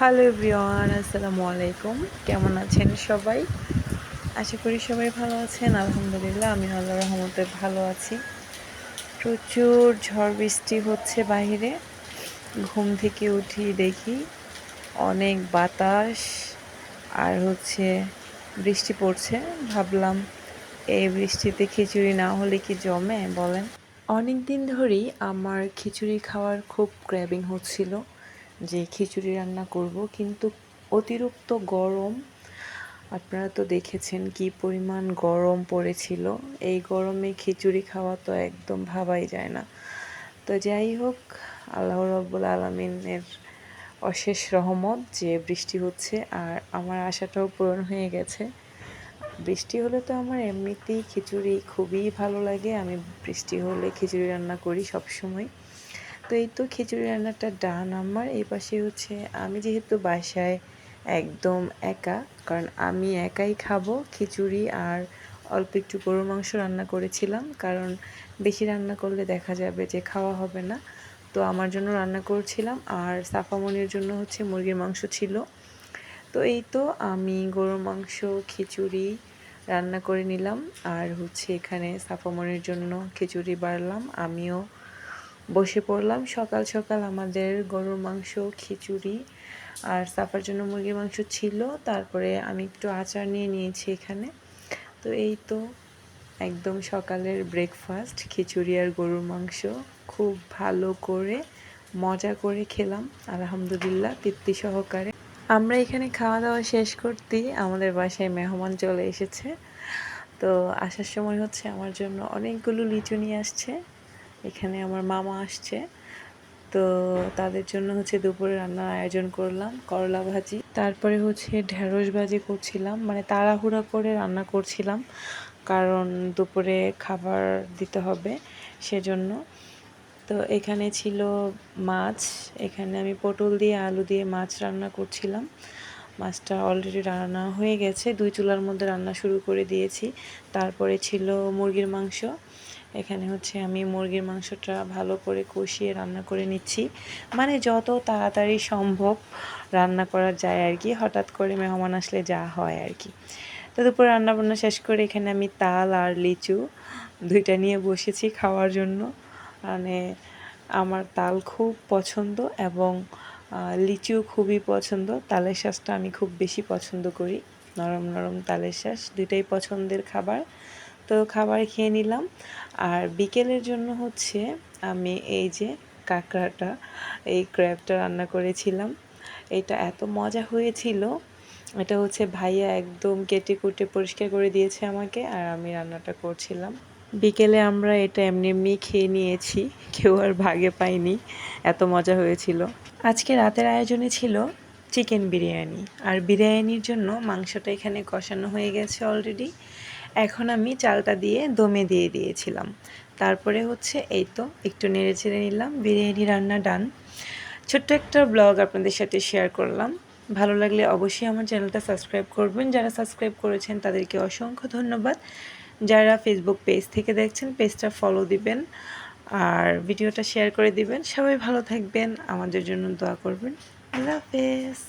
Hello everyone আসসালামু আলাইকুম। কেমন আছেন সবাই? আশা করি সবাই ভালো আছেন। আলহামদুলিল্লাহ, আমি আল্লাহ রহমতে ভালো আছি। প্রচুর ঝড় বৃষ্টি হচ্ছে বাইরে ঘুম থেকে উঠি দেখি অনেক বাতাস আর হচ্ছে বৃষ্টি পড়ছে। ভাবলাম, এই বৃষ্টিতে খিচুড়ি না হলে কি জমে, বলেন। অনেক দিন ধরেই আমার খিচুড়ি খাওয়ার খুব ক্র্যাবিং হচ্ছিল। যে খিচুড়ি রান্না করব, কিন্তু অতিরিক্ত গরম, আপনারা তো দেখেছেন কি পরিমাণ গরম পড়েছিল। এই গরমে খিচুড়ি খাওয়া তো একদম ভাবাই যায় না। তো যাই হোক, আল্লাহ রব্বুল আলমিনের অশেষ রহমত যে বৃষ্টি হচ্ছে, আর আমার আশাটাও পূরণ হয়ে গেছে। বৃষ্টি হলে তো আমার এমনিতেই খিচুড়ি খুবই ভালো লাগে। আমি বৃষ্টি হলে খিচুড়ি রান্না করি সব সময়। তো এই তো খিচুড়ি রান্নাটা ডান আমার, এই পাশে হচ্ছে আমি যেহেতু বাসায় একদম একা, কারণ আমি একাই খাব খিচুড়ি আর অল্প একটু গরুর মাংস রান্না করেছিলাম, কারণ বেশি রান্না করলে দেখা যাবে যে খাওয়া হবে না। তো আমার জন্য রান্না করছিলাম আর সাফামনির জন্য হচ্ছে মুরগির মাংস ছিল। তো এই তো আমি গরুর মাংস, খিচুড়ি রান্না করে নিলাম আর হচ্ছে এখানে সাফামনির জন্য খিচুড়ি বাড়লাম, আমিও বসে পড়লাম। সকাল সকাল আমাদের গরুর মাংস, খিচুড়ি আর সাফার জন্য মুরগির মাংস ছিল। তারপরে আমি একটু আচার নিয়ে নিয়েছি এখানে। তো এই তো একদম সকালের ব্রেকফাস্ট খিচুড়ি আর গরুর মাংস। খুব ভালো করে, মজা করে খেলাম। আলহামদুলিল্লাহ, তৃপ্তি সহকারে। আমরা এখানে খাওয়া দাওয়া শেষ করতেই আমাদের বাসায় মেহমান চলে এসেছে। তো আসার সময় হচ্ছে আমার জন্য অনেকগুলো লিচু নিয়ে আসছে। এখানে আমার মামা আসছে। তো তাদের জন্য হচ্ছে দুপুরে রান্নার আয়োজন করলাম, করলা ভাজি। তারপরে হচ্ছে ঢেঁড়স ভাজি করছিলাম মানে তাড়াহুড়া করে রান্না করছিলাম, কারণ দুপুরে খাবার দিতে হবে সেজন্য। তো এখানে ছিল মাছ, এখানে আমি পটল দিয়ে আলু দিয়ে মাছ রান্না করছিলাম। মাছটা অলরেডি রান্না হয়ে গেছে। দুই চুলার মধ্যে রান্না শুরু করে দিয়েছি। তারপরে ছিল মুরগির মাংস। এখানে হচ্ছে আমি মুরগির মাংসটা ভালো করে কষিয়ে রান্না করে নিচ্ছি। মানে যত তাড়াতাড়ি সম্ভব রান্না করা যায় আর কি, হঠাৎ করে মেহমান আসলে যা হয় আর কি। তো দুপুরে রান্নাবান্না শেষ করে এখানে আমি তাল আর লিচু দুইটা নিয়ে বসেছি খাওয়ার জন্য। মানে আমার তাল খুব পছন্দ এবং লিচিও খুবই পছন্দ, তালের শ্বাসটা আমি খুব বেশি পছন্দ করি। নরম নরম তালের শ্বাস দুইটাই পছন্দের খাবার। তো খাবার খেয়ে নিলাম। আর বিকেলের জন্য হচ্ছে আমি এই যে কাঁকড়াটা, এই ক্র্যাবটা রান্না করেছিলাম। এটা এত মজা হয়েছিল। এটা হচ্ছে ভাইয়া একদম কেটে কুটে পরিষ্কার করে দিয়েছে আমাকে আর আমি রান্নাটা করছিলাম। বিকেলে আমরা এটা এমনি এমনি খেয়ে নিয়েছি। কেউ আর ভাগে পাইনি এত মজা হয়েছিল। আজকে রাতের আয়োজনে ছিল চিকেন বিরিয়ানি। আর বিরিয়ানির জন্য মাংসটা এখানে কষানো হয়ে গেছে অলরেডি এখন আমি চালটা দিয়ে দমে দিয়ে দিয়েছিলাম। তারপরে হচ্ছে এই তো, একটু নেড়ে ছেড়ে নিলাম, বিরিয়ানি রান্না ডান ছোট্ট একটা ব্লগ আপনাদের সাথে শেয়ার করলাম। ভালো লাগলে অবশ্যই আমার চ্যানেলটা সাবস্ক্রাইব করবেন। যারা সাবস্ক্রাইব করেছেন, তাদেরকে অসংখ্য ধন্যবাদ। যারা ফেসবুক পেজ থেকে দেখছেন পেজটা ফলো দিবেন। আর ভিডিওটা শেয়ার করে দিবেন। সবাই ভালো থাকবেন। আমাদের জন্য দোয়া করবেন। আল্লাহ হাফেজ।